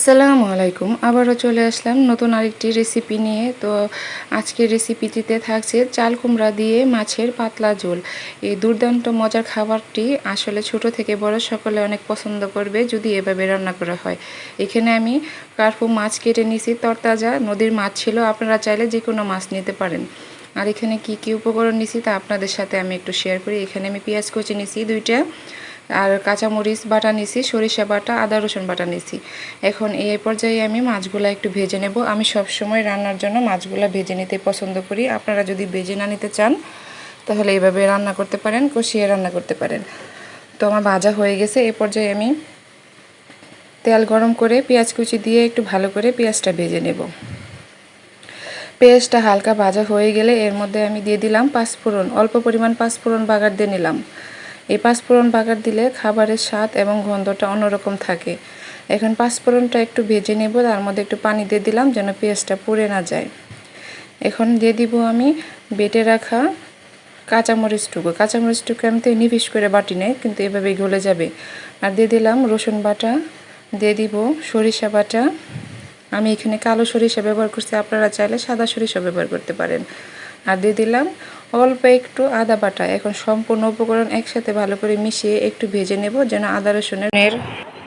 আসসালামু আলাইকুম। আবারও চলে আসলাম নতুন আরেকটি রেসিপি নিয়ে। তো আজকের রেসিপিটিতে থাকছে চাল কুমড়া দিয়ে মাছের পাতলা ঝোল। এই দুর্দান্ত মজার খাবারটি আসলে ছোট থেকে বড় সকলে অনেক পছন্দ করবে যদি এভাবে রান্না করা হয়। এখানে আমি কার্পু মাছ কেটে নিছি তরতাজা। নদীর মাছ ছিল, আপনারা চাইলে যে কোনো মাছ নিতে পারেন। আর এখানে কি কি উপকরণ নিছি তা আপনাদের সাথে আমি একটু শেয়ার করি। এখানে আমি পেঁয়াজ কুচি নিছি দুইটা। আর কাঁচামরিচ বাটা নিছি, সরিষা বাটা, আদা রসুন বাটা নিছি। এখন এই পর্যায়ে আমি মাছগুলো একটু ভেজে নেব। আমি সব সময় রান্নার জন্য মাছগুলো ভেজে নিতে পছন্দ করি। আপনারা যদি ভেজে না নিতে চান, তাহলে এইভাবে রান্না করতে পারেন, কষিয়ে রান্না করতে পারেন। তো আমার ভাজা হয়ে গেছে। এই পর্যায়ে আমি তেল গরম করে পেঁয়াজ কুচি দিয়ে একটু ভালো করে পেঁয়াজটা ভেজে নেব। পেঁয়াজটা হালকা ভাজা হয়ে গেলে এর মধ্যে আমি দিয়ে দিলাম পাঁচফোড়ন, অল্প পরিমাণ পাঁচফোড়ন বাগার দিয়ে নিলাম। এই পাঁচফোড়ন বাগার দিলে খাবারের স্বাদ এবং গন্ধটা অন্যরকম থাকে। এখন পাঁচফোড়নটা একটু ভেজে নেব, তার মধ্যে একটু পানি দিয়ে দিলাম যেন পেঁয়াজটা পুড়ে না যায়। এখন দিয়ে দিব আমি বেটে রাখা কাঁচামরিচটুকু। কাঁচামরিচটুকু আমি তো নিভিস করে বাটি নেই, কিন্তু এভাবেই গলে যাবে। আর দিয়ে দিলাম রসুন বাটা, দিয়ে দিব সরিষা বাটা। আমি এখানে কালো সরিষা ব্যবহার করছি, আপনারা চাইলে সাদা সরিষা ব্যবহার করতে পারেন। আর দিয়ে দিলাম অল্প একটু আদা বাটা। এখন সম্পূর্ণ উপকরণ একসাথে ভালো করে মিশিয়ে একটু ভেজে নেব যেন আদা রসুনের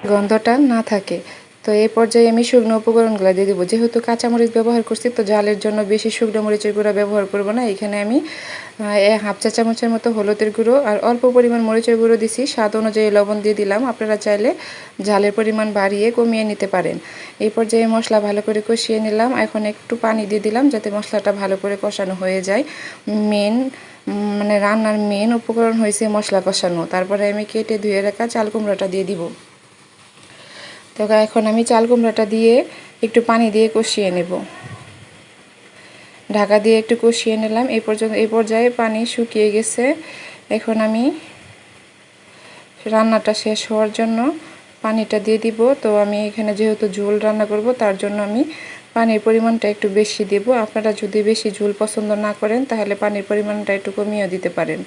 গন্ধটা না থাকে। তো এই পর্যায়ে আমি শুকনো উপকরণগুলো দিয়ে দেবো। যেহেতু কাঁচামরিচ ব্যবহার করছি, তো জালের জন্য বেশি শুকনো মরিচের গুঁড়া ব্যবহার করব না। এখানে আমি হাফ চা চামচের মতো হলুদের গুঁড়ো আর অল্প পরিমাণ মরিচের গুঁড়ো দিছি। স্বাদ অনুযায়ী লবণ দিয়ে দিলাম। আপনারা চাইলে ঝালের পরিমাণ বাড়িয়ে কমিয়ে নিতে পারেন। এই পর্যায়ে মশলা ভালো করে কষিয়ে নিলাম। এখন একটু পানি দিয়ে দিলাম যাতে মশলাটা ভালো করে কষানো হয়ে যায়। মেন মানে রান্নার মেন উপকরণ হয়েছে মশলা কষানো। তারপরে আমি কেটে ধুয়ে রাখা চাল কুমড়োটা দিয়ে দিব। তো এখন আমি চাল কুমড়াটা দিয়ে একটু পানি দিয়ে কষিয়ে নেব। ঢাকা দিয়ে একটু কষিয়ে নিলাম। এই পর্যন্ত এই পর্যায়ে পানি শুকিয়ে গেছে। এখন আমি রান্নাটা শেষ হওয়ার জন্য পানিটা দিয়ে দিব। তো আমি এখানে যেহেতু ঝোল রান্না করব, তার জন্য আমি পানির পরিমাণটা একটু বেশি দেব। আপনারা যদি বেশি ঝোল পছন্দ না করেন, তাহলে পানির পরিমাণটা একটু কমিয়েও দিতে পারেন।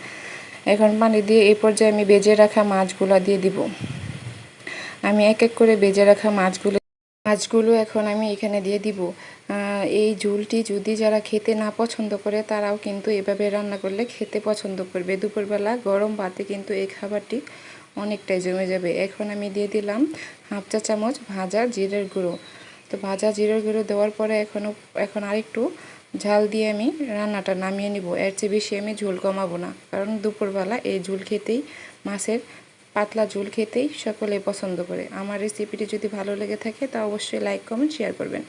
এখন পানি দিয়ে এই পর্যায়ে আমি বেজে রাখা মাছগুলো দিয়ে দিব। আমি এক এক করে বেজে রাখা মাছগুলো মাছগুলো এখন আমি এখানে দিয়ে দিব। এই ঝুলটি যদি যারা খেতে না পছন্দ করে, তারাও কিন্তু এভাবে রান্না করলে খেতে পছন্দ করবে। দুপুরবেলা গরম ভাতে কিন্তু এই খাবারটি অনেকটাই জমে যাবে। এখন আমি দিয়ে দিলাম হাফ চা চামচ ভাজা জিরের গুঁড়ো। তো ভাজা জিরের গুঁড়ো দেওয়ার পরে এখনও এখন আরেকটু ঝাল দিয়ে আমি রান্নাটা নামিয়ে নিব। এর চেয়ে বেশি আমি ঝোল কমাবো না। কারণ দুপুরবেলা এই ঝোল খেতেই মাছের পাতলা ঝোল খেতেই সকলে পছন্দ করে। আমার রেসিপিটি যদি ভালো লেগে থাকে, তা অবশ্যই লাইক কমেন্ট শেয়ার করবেন।